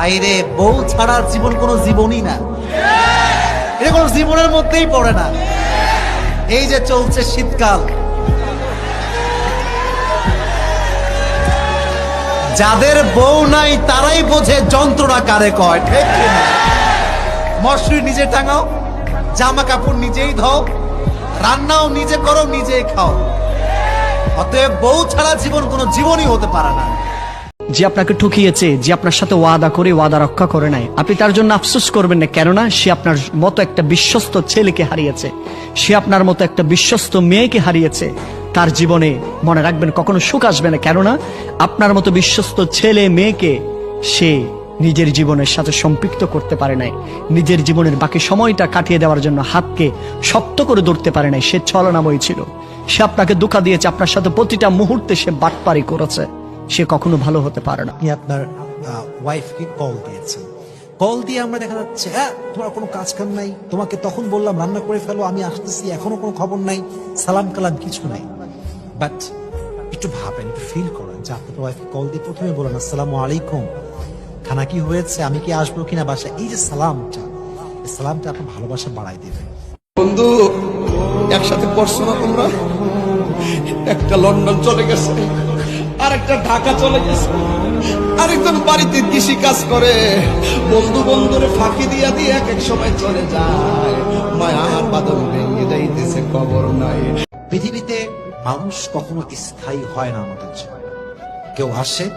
আইরে বউ ছাড়া জীবন কোনো জীবনই না। এটা কোনো জীবনের মধ্যেই পড়ে না। এই যে চলছে শীতকাল। যাদের বউ নাই, তারাই বোঝে যন্ত্রণা কারে কয়, ঠিক? মশারি নিজে টাঙাও জামা কাপড় নিজেই ধও, রান্নাও নিজে করো, নিজেই খাও। অতএব বউ ছাড়া জীবন কোনো জীবনই হতে পারে না। যে আপনাকে ঠকিয়েছে, যে আপনার সাথে ওয়াদা করে, ওয়াদা রক্ষা করে নাই। আপনি তার জন্য আফসোস করবেন না, কেননা সে আপনার মতো একটা বিশ্বস্ত ছেলেকে হারিয়েছে। সে আপনার মতো একটা বিশ্বস্ত মেয়েকে হারিয়েছে। তার জীবনে মনে রাখবেন, কখনো সুখ আসবে না, কেননা আপনার মতো বিশ্বস্ত ছেলে, মেয়েকে সে নিজের জীবনের সাথে সম্পৃক্ত করতে পারে নাই। নিজের জীবনের বাকি সময়টা কাটিয়ে দেওয়ার জন্য হাতকে শক্ত করে ধরতে পারে নাই। সে ছলনাময়ী ছিল। সে আপনাকে দুঃখা দিয়েছে, আপনার সাথে প্রতিটা মুহূর্তে সে বাটপারি করেছে। সে কখনো ভালো হতে পারে না। আপনি আপনার ওয়াইফকে কল দিয়েছেন। কল দিয়ে আমরা দেখা যাচ্ছে হ্যাঁ তোমার কোনো কাজ কাম নাই তোমাকে তখন বললাম রান্না করে ফেলো আমি আসতেছি এখনও কোনো খবর নাই সালাম কালাম কিছু নাই। বাট একটু ভাবেন একটু ফিল করেন যে আপনার ওয়াইফকে কল দিয়ে প্রথমে বলেন আসসালামু আলাইকুম খানা কি হয়েছে আমি কি আসব কিনা বাসা এই যে সালামটা এই সালামটা আপনার ভালোবাসা বাড়াই দেবে। বন্ধু একসাথে পড়ছো না তোমরা? একটা লন্ডন চলে গেছে। ঢাকা চলে গেছে। আরেকজন বাড়িতে কৃষি কাজ করে। বন্ধু বন্ধুরে ফাঁকি দিয়া দিয়ে এক এক সময় চলে যায়। মায়ার বাদল ভেঙে যাইতেছে খবর নাই। পৃথিবীতে মানুষ কখনো স্থায়ী হয় না আমাদের জীবনে? কেউ আসে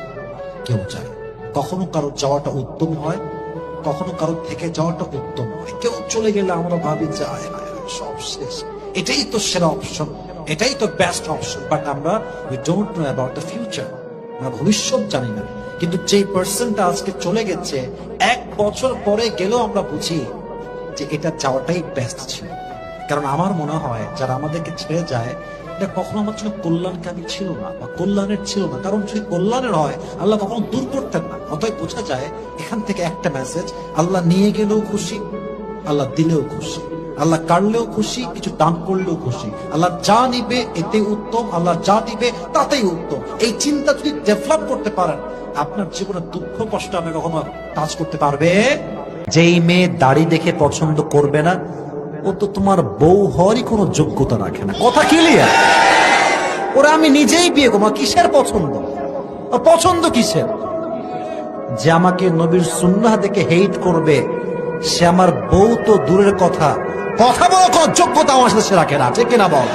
কেউ যায়। কখনো কারও যাওয়াটা উত্তম হয় কখনো কারও থেকে যাওয়াটা উত্তম হয়। কেউ চলে গেলে আমরা ভাবি যে আয় হায়, সব শেষ। এটাই তো সেরা অপশন এটাই তো বেস্ট অপশন বাট আমরা we don't know about the future আমরা ভবিষ্যৎ জানি না। কিন্তু যে পার্সনটা আজকে চলে গেছে, এক বছর পরে গেলেও আমরা বুঝি যে এটা যাওয়াটাই বেস্ট ছিল। কারণ আমার মনে হয়, যারা আমাদেরকে ছেড়ে যায়, এটা কখনো আমার জন্য কল্যাণকামী ছিল না বা কল্যাণের ছিল না। কারণ যদি কল্যাণের হয়, আল্লাহ কখনো দূর করতেন না। অতএব বোঝা যায়, এখান থেকে একটা মেসেজ আল্লাহ নিয়ে গেলেও খুশি, আল্লাহ দিলেও খুশি। আল্লাহ কাটলেও খুশি, কিছু দান করলেও খুশি। আল্লাহ যা নিবে এতে উত্তম, আল্লাহ যা দিবে তাতেই উত্তম। এই চিন্তা যদি ডেভেলপ করতে পারেন, আপনার জীবনে দুঃখ, কষ্ট আপনি কখনো টাচ করতে পারবে। যেই মেয়ে দাড়ি দেখে পছন্দ করবে না, ও তো তোমার বউ হওয়ারই কোনো যোগ্যতা রাখে না। কথা ক্লিয়ার ওরা আমি নিজেই বিয়ে করব কিসের পছন্দ? পছন্দ কিসের? যে আমাকে নবীর সুন্নাহ দেখে হেইট করবে, সে আমার বউ তো দূরের কথা। কথা বলার কোনো যোগ্যতা আমার সাথে সে রাখে না ঠিক কিনা বল?